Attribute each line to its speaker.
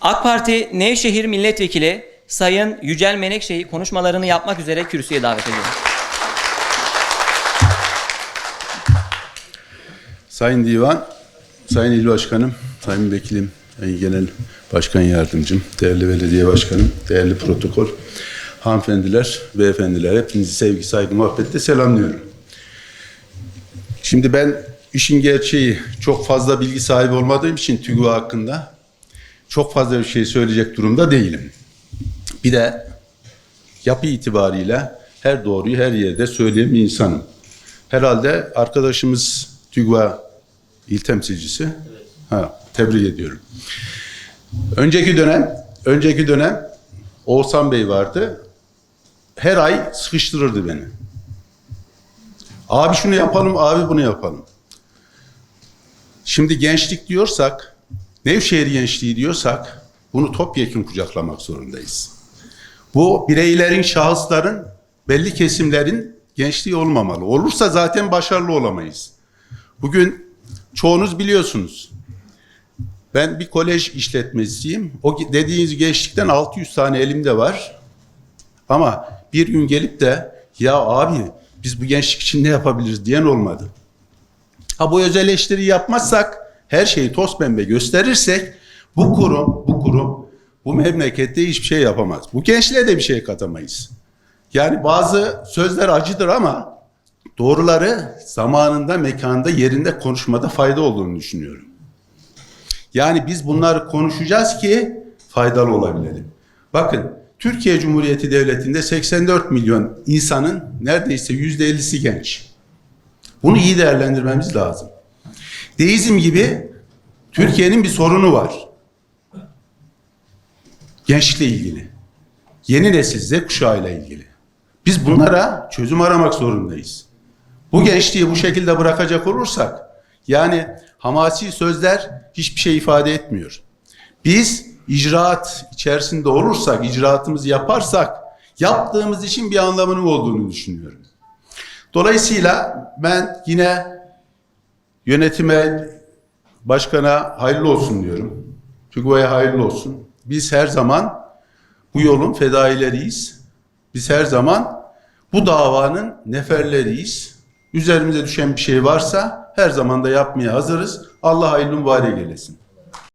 Speaker 1: AK Parti Nevşehir Milletvekili Sayın Yücel Menekşe'yi konuşmalarını yapmak üzere kürsüye davet ediyorum.
Speaker 2: Sayın Divan, Sayın İl Başkanım, Sayın Vekilim, Sayın Genel Başkan Yardımcım, değerli belediye başkanım, değerli protokol, hanımefendiler, beyefendiler, hepinizi sevgi, saygı, muhabbetle selamlıyorum. Şimdi ben işin gerçeği çok fazla bilgi sahibi olmadığım için TÜGÜ hakkında çok fazla bir şey söyleyecek durumda değilim. Bir de yapı itibariyle her doğruyu her yerde söyleyen bir insanım. Herhalde arkadaşımız TÜGVA il temsilcisi. Ha, tebrik ediyorum. Önceki dönem, önceki dönem Oğuzhan Bey vardı. Her ay sıkıştırırdı beni. Abi şunu yapalım, abi bunu yapalım. Şimdi gençlik diyorsak, Nevşehir gençliği diyorsak bunu topyekun kucaklamak zorundayız. Bu bireylerin, şahısların, belli kesimlerin gençliği olmamalı. Olursa zaten başarılı olamayız. Bugün çoğunuz biliyorsunuz. Ben bir kolej işletmesiyim. O dediğiniz gençlikten 600 tane elimde var. Ama bir gün gelip de ya abi biz bu gençlik için ne yapabiliriz diyen olmadı. Ha bu öz eleştiri yapmazsak, her şeyi toz pembe gösterirsek bu kurum, bu kurum bu memlekette hiçbir şey yapamaz. Bu gençliğe de bir şey katamayız. Yani bazı sözler acıdır ama doğruları zamanında, mekanda, yerinde konuşmada fayda olduğunu düşünüyorum. Yani biz bunları konuşacağız ki faydalı olabilelim. Bakın Türkiye Cumhuriyeti Devleti'nde 84 milyon insanın neredeyse %50'si genç. Bunu iyi değerlendirmemiz lazım. Deizm gibi Türkiye'nin bir sorunu var. Gençlikle ilgili. Yeni nesil Z kuşağıyla ilgili. Biz bunlara çözüm aramak zorundayız. Bu gençliği bu şekilde bırakacak olursak yani hamasi sözler hiçbir şey ifade etmiyor. Biz icraat içerisinde olursak, icraatımızı yaparsak yaptığımız işin bir anlamının olduğunu düşünüyorum. Dolayısıyla ben yine yönetime, başkana hayırlı olsun diyorum. TÜGVA'ya hayırlı olsun. Biz her zaman bu yolun fedaileriyiz. Biz her zaman bu davanın neferleriyiz. Üzerimize düşen bir şey varsa her zaman da yapmaya hazırız. Allah hayırlı mübarek eylesin.